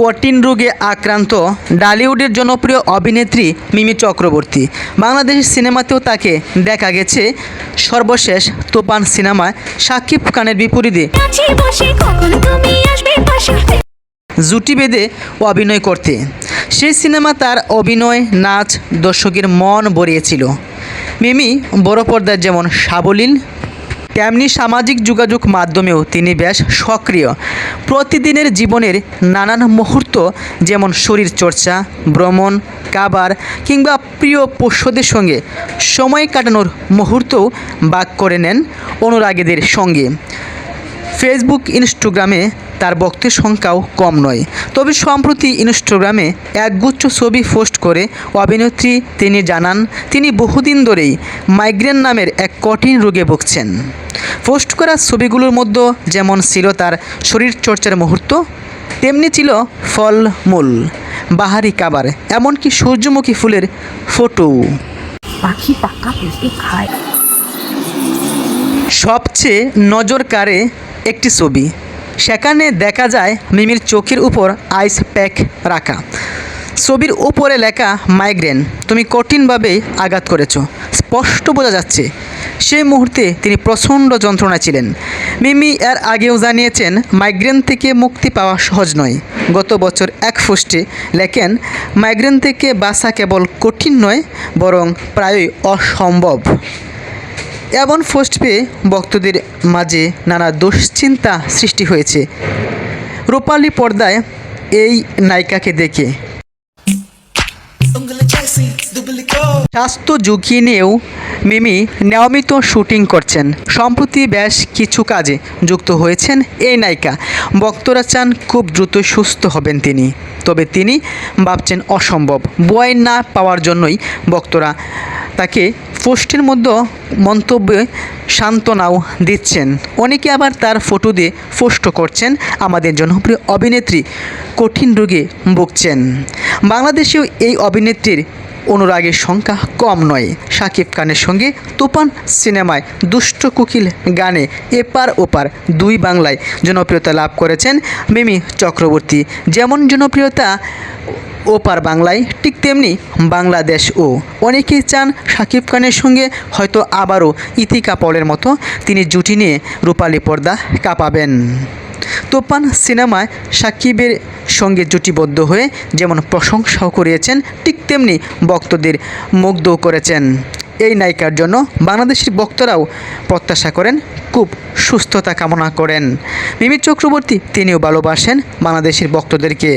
কঠিন রোগে আক্রান্ত ডালিউডের জনপ্রিয় অভিনেত্রী মিমি চক্রবর্তী। বাংলাদেশের সিনেমাতেও তাকে দেখা গেছে। সর্বশেষ তোপান সিনেমায় শাকিব খানের বিপরীতে। জুটি বেঁধে অভিনয় করতে। সেই সিনেমা তার অভিনয় নাচ দর্শকের মন ভরিয়েছিল। মিমি বড় পর্দায় যেমন সাবলীল তেমনি সামাজিক যোগাযোগ মাধ্যমেও তিনি বেশ সক্রিয়। প্রতিদিনের জীবনের নানান মুহূর্ত যেমন শরীর চর্চা, ভ্রমণ কাবার কিংবা প্রিয় পোষ্যদের সঙ্গে সময় কাটানোর মুহূর্তও বাক করে নেন অনুরাগীদের সঙ্গে। ফেসবুক, ইনস্টাগ্রামে তার ভক্তের সংখ্যাও কম নয়। তবে সম্প্রতি ইনস্টাগ্রামে একগুচ্ছ ছবি পোস্ট করে অভিনেত্রী তিনি জানান তিনি বহুদিন ধরেই মাইগ্রেন নামের এক কঠিন রোগে ভুগছেন। পোস্ট করা ছবিগুলোর মধ্যে যেমন ছিল তার শরীরচর্চার মুহূর্ত তেমনি ছিল ফলমূল বাহারি কাবার এমনকি সূর্যমুখী ফুলের ফটো পাখি পাকা পেঁপে খায়। সবচেয়ে নজর কাড়ে একটি ছবি। সেখানে দেখা যায় মিমির চোখের উপর আইস প্যাক রাখা। ছবির উপরে লেখা, মাইগ্রেন, তুমি কঠিনভাবে আঘাত করেছ। স্পষ্ট বোঝা যাচ্ছে, সেই মুহূর্তে তিনি প্রচণ্ড যন্ত্রণা ছিলেন। মিমি এর আগেও জানিয়েছেন, মাইগ্রেন থেকে মুক্তি পাওয়া সহজ নয়। গত বছর এক পোস্টে লেখেন, মাইগ্রেন থেকে বাঁচা কেবল কঠিন নয়, বরং প্রায়ই অসম্ভব। এমন পোস্ট পেয়ে ভক্তদের মাঝে নানা দুশ্চিন্তা সৃষ্টি হয়েছে। রূপালী পর্দায় এই নায়িকাকে দেখে। স্বাস্থ্য ঝুঁকি নিয়েও মিমি নিয়মিত শুটিং করছেন। সম্প্রতি বেশ কিছু কাজে যুক্ত হয়েছেন এই নায়িকা। ভক্তরা চান খুব দ্রুত সুস্থ হবেন তিনি। তবে তিনি ভাবছেন অসম্ভব। বয় না পাওয়ার জন্যই ভক্তরা তাকে পোস্টের মধ্যে মন্তব্যে সান্ত্বনাও দিচ্ছেন। অনেকে আবার তার ফটো দিয়ে পোস্ট করছেন। আমাদের জনপ্রিয় অভিনেত্রী কঠিন রোগে ভুগছেন। বাংলাদেশেও এই অভিনেত্রীর অনুরাগের সংখ্যা কম নয়। শাকিব খানের সঙ্গে তুফান সিনেমায় দুষ্ট কুকিল গানে এপার ওপার দুই বাংলায় জনপ্রিয়তা লাভ করেছেন মিমি চক্রবর্তী। যেমন জনপ্রিয়তা ওপার বাংলায় ঠিক তেমনি বাংলাদেশও অনেকেই চান শাকিব খানের সঙ্গে হয়তো আবারও ইতিকা পলের মতো তিনি জুটি নিয়ে রূপালী পর্দা কাঁপাবেন। তোপান সিনেমায় সাকিবের সঙ্গে জুটিবদ্ধ হয়ে যেমন প্রশংসাও করিয়েছেন, ঠিক তেমনি ভক্তদের মুগ্ধও করেছেন। এই নায়িকার জন্য বাংলাদেশের বক্তরাও প্রত্যাশা করেন, খুব সুস্থতা কামনা করেন। মিমি চক্রবর্তী, তিনিও ভালোবাসেন বাংলাদেশের ভক্তদেরকে।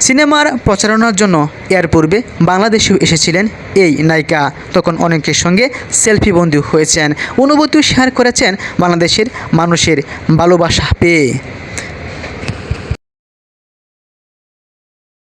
সিনেমার প্রচারণার জন্য এর পূর্বে বাংলাদেশেও এসেছিলেন এই নায়িকা। তখন অনেকের সঙ্গে সেলফি বন্ধু হয়েছেন। অনুভূতিও শেয়ার করেছেন বাংলাদেশের মানুষের ভালোবাসা পেয়ে।